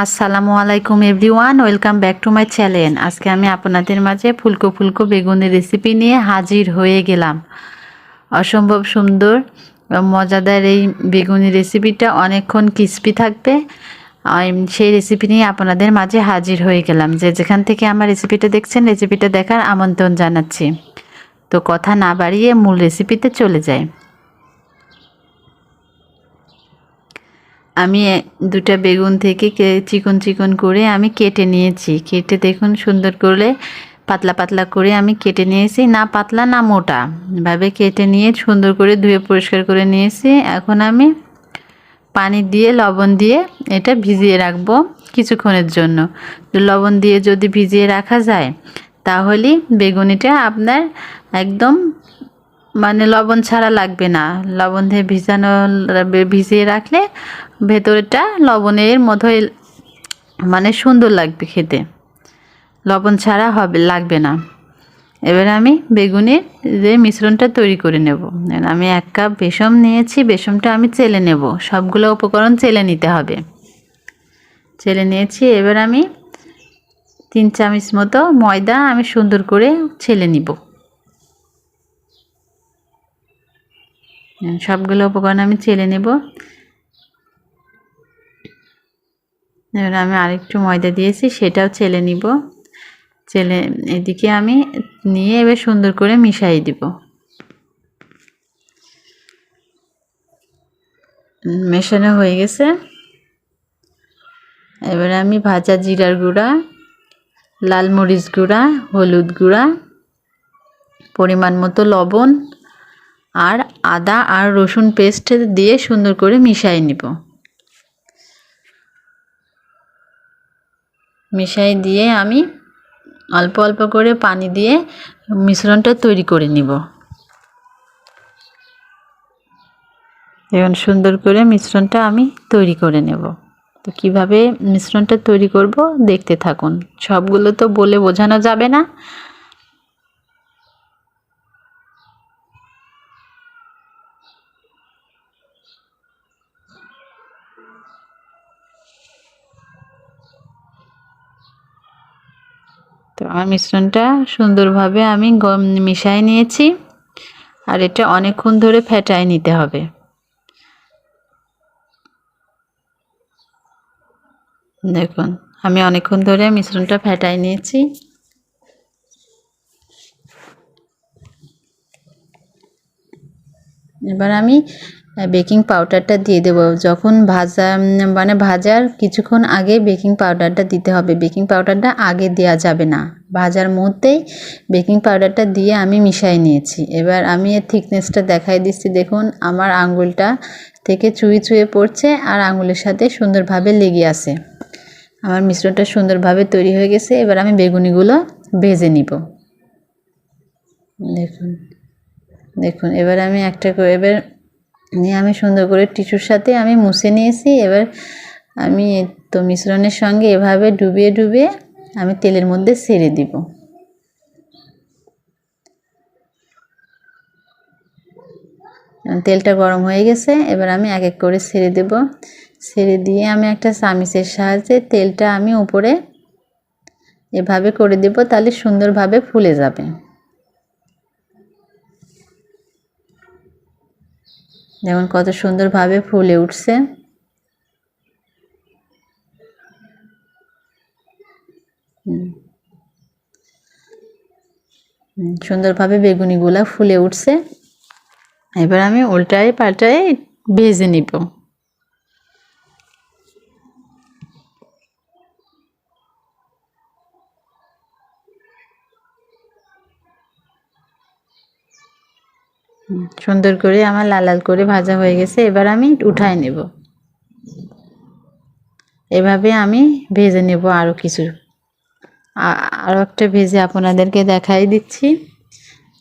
আসসালামু আলাইকুম everyone, welcome back to my channel. আজকে আমি আপনাদের মাঝে ফুলকো ফুলকো বেগুনের রেসিপি নিয়ে হাজির হয়ে গেলাম। অসম্ভব সুন্দর মজাদার এই বেগুনি রেসিপিটা অনেকক্ষণ ক্রিস্পি থাকবে। সেই রেসিপি নিয়ে আপনাদের মাঝে হাজির হয়ে গেলাম। যে যেখান থেকে আমার রেসিপিটা দেখছেন, রেসিপিটা দেখার আমন্ত্রণ জানাচ্ছি। তো কথা না বাড়িয়ে মূল রেসিপিতে চলে যাই। আমি দুটা বেগুন থেকে চিকন চিকন করে আমি কেটে নিয়েছি। কেটে দেখুন সুন্দর করে পাতলা পাতলা করে আমি কেটে নিয়েছি, না পাতলা না মোটা। ভাবে কেটে নিয়ে সুন্দর করে ধুয়ে পরিষ্কার করে নিয়েছি। এখন আমি পানি দিয়ে লবণ দিয়ে এটা ভিজিয়ে রাখব কিছুক্ষণের জন্য। লবণ দিয়ে যদি ভিজিয়ে রাখা যায় তাহলে বেগুনিটা আপনার একদম মানে লবণ ছাড়া লাগবে না। লবণ দিয়ে ভিজানো, ভিজিয়ে রাখলে ভেতরটা লবণের মতোই মানে সুন্দর লাগবে খেতে। লবণ ছাড়া হবে, লাগবে না। এবার আমি বেগুনের যে মিশ্রণটা তৈরি করে নেব। আমি এক কাপ বেসম নিয়েছি, বেসমটা আমি চেলে নেব। সবগুলো উপকরণ চেলে নিতে হবে। চেলে নিয়েছি, এবার আমি তিন চামচ মতো ময়দা আমি সুন্দর করে ছেলে নিব। সবগুলো উপকরণ আমি চেলে নেব। এবার আমি আরেকটু ময়দা দিয়েছি, সেটাও চেলে নিব। চেলে এদিকে আমি নিয়ে এবার সুন্দর করে মিশাই দিব। মেশানো হয়ে গেছে। এবার আমি ভাজা জিরার গুঁড়া, লাল মরিচ গুঁড়া, হলুদ গুঁড়া, পরিমাণ মতো লবণ আর আদা আর রসুন পেস্ট দিয়ে সুন্দর করে মিশাই নিব। মিশাই দিয়ে আমি অল্প অল্প করে পানি দিয়ে মিশ্রণটা তৈরি করে নিব। এখন সুন্দর করে মিশ্রণটা আমি তৈরি করে নেব। তো কীভাবে মিশ্রণটা তৈরি করব দেখতে থাকুন। সবগুলো তো বলে বোঝানো যাবে না। তো আমার মিশ্রণটা সুন্দরভাবে আমি মিশাই নিয়েছি। আর এটা অনেকক্ষণ ধরে ফেটাই নিতে হবে। দেখুন, আমি অনেকক্ষণ ধরে মিশ্রণটা ফেটাই নিয়েছি। এবার আমি বেকিং পাউডারটা দিয়ে দেবো। যখন ভাজা মানে ভাজার কিছুক্ষণ আগে বেকিং পাউডারটা দিতে হবে। বেকিং পাউডারটা আগে দেওয়া যাবে না। ভাজার মধ্যেই বেকিং পাউডারটা দিয়ে আমি মিশাই নিয়েছি। এবার আমি এর থিকনেসটা দেখাই দিচ্ছি। দেখুন, আমার আঙ্গুলটা থেকে চুই চুয়ে পড়ছে আর আঙুলের সাথে সুন্দরভাবে লেগে আছে। আমার মিশ্রণটা সুন্দরভাবে তৈরি হয়ে গেছে। এবার আমি বেগুনিগুলো ভেজে নিব। দেখুন। দেখুন, এবার আমি একটা করে, এবার নিয়ে আমি সুন্দর করে টিস্যুর সাথে আমি মুছে নিয়েছি। এবার আমি তো মিশ্রণের সঙ্গে এভাবে ডুবিয়ে ডুবিয়ে আমি তেলের মধ্যে ছেড়ে দিব। তেলটা গরম হয়ে গেছে, এবার আমি এক এক করে ছেড়ে দেব। ছেড়ে দিয়ে আমি একটা চামিচের সাহায্যে তেলটা আমি উপরে এভাবে করে দেব, তাহলে সুন্দরভাবে ফুলে যাবে। যেমন কত সুন্দরভাবে ফুলে উঠছে। সুন্দরভাবে বেগুনিগুলা ফুলে উঠছে। এবার আমি উল্টায় পাল্টায় ভেজে নিব। সুন্দর করে আমার লাল লাল করে ভাজা হয়ে গেছে, এবার আমি উঠায় নেব। এভাবে আমি ভেজে নেব আরও কিছু। আরও একটা ভেজে আপনাদেরকে দেখাই দিচ্ছি।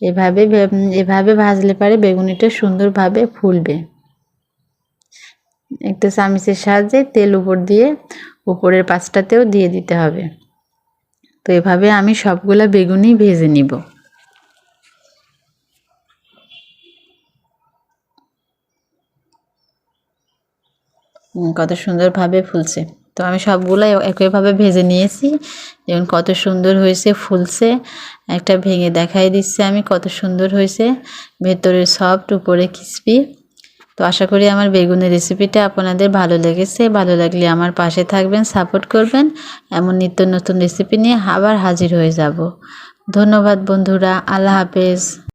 এভাবে এভাবে ভাজলে পারে বেগুনিটা সুন্দরভাবে ফুলবে। একটা চামিচের সাহায্যে তেল উপর দিয়ে উপরের পাঁচটাতেও দিয়ে দিতে হবে। তো এভাবে আমি সবগুলা বেগুনি ভেজে নিব। কত সুন্দরভাবে ফুলছে। তো আমি সবগুলাই একইভাবে ভেজে নিয়েছি। যেমন কত সুন্দর হয়েছে, ফুলছে। একটা ভেঙে দেখাই দিচ্ছে আমি কত সুন্দর হয়েছে। ভেতরে সফট উপরে ক্রিসপি তো আশা করি আমার বেগুনের রেসিপিটা আপনাদের ভালো লেগেছে। ভালো লাগলে আমার পাশে থাকবেন সাপোর্ট করবেন। এমন নিত্য নতুন রেসিপি নিয়ে আবার হাজির হয়ে যাব। ধন্যবাদ বন্ধুরা, আল্লাহ হাফেজ।